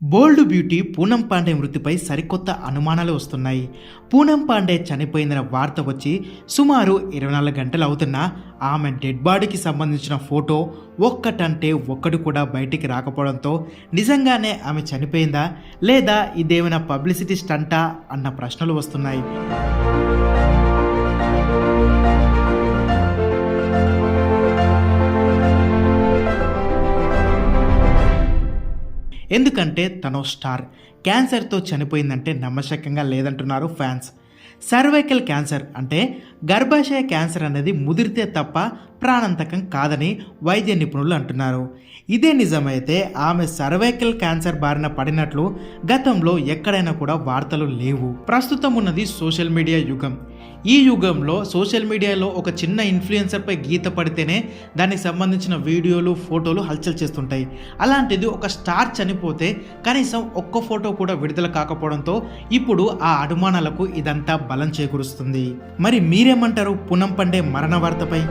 బోల్డ్ beauty Poonam Pandey మృతిపై సరికొత్త అనుమానాలు వస్తున్నాయి. పూనం పాండే చనిపోయిందన్న వార్త వచ్చి సుమారు ఇరవై నాలుగు గంటలు అవుతున్నా ఆమె డెడ్ బాడీకి సంబంధించిన ఫోటో ఒక్కటంటే ఒక్కటి కూడా బయటికి రాకపోవడంతో నిజంగానే ఆమె చనిపోయిందా లేదా ఇదేమైనా పబ్లిసిటీ స్టంటా అన్న ప్రశ్నలు వస్తున్నాయి. ఎందుకంటే తను స్టార్. క్యాన్సర్తో చనిపోయిందంటే నమ్మశక్యంగా లేదంటున్నారు ఫ్యాన్స్. సర్వైకల్ క్యాన్సర్ అంటే గర్భాశయ క్యాన్సర్ అనేది ముదిరితే తప్ప ప్రాణాంతకం కాదని వైద్య నిపుణులు అంటున్నారు. ఇదే నిజమైతే ఆమె సర్వైకల్ క్యాన్సర్ బారిన పడినట్లు గతంలో ఎక్కడైనా కూడా వార్తలు లేవు. ప్రస్తుతం ఉన్నది సోషల్ మీడియా యుగం. ఈ యుగంలో సోషల్ మీడియాలో ఒక చిన్న ఇన్ఫ్లుయెన్సర్పై గీత పడితేనే దానికి సంబంధించిన వీడియోలు ఫోటోలు హల్చల్ చేస్తుంటాయి. అలాంటిది ఒక స్టార్ చనిపోతే కనీసం ఒక్క ఫోటో కూడా విడుదల కాకపోవడంతో ఇప్పుడు ఆ అనుమానాలకు ఇదంతా బలం చేకూరుస్తుంది. మరి మీరేమంటారు? పునం పండే మరణ వార్తపై?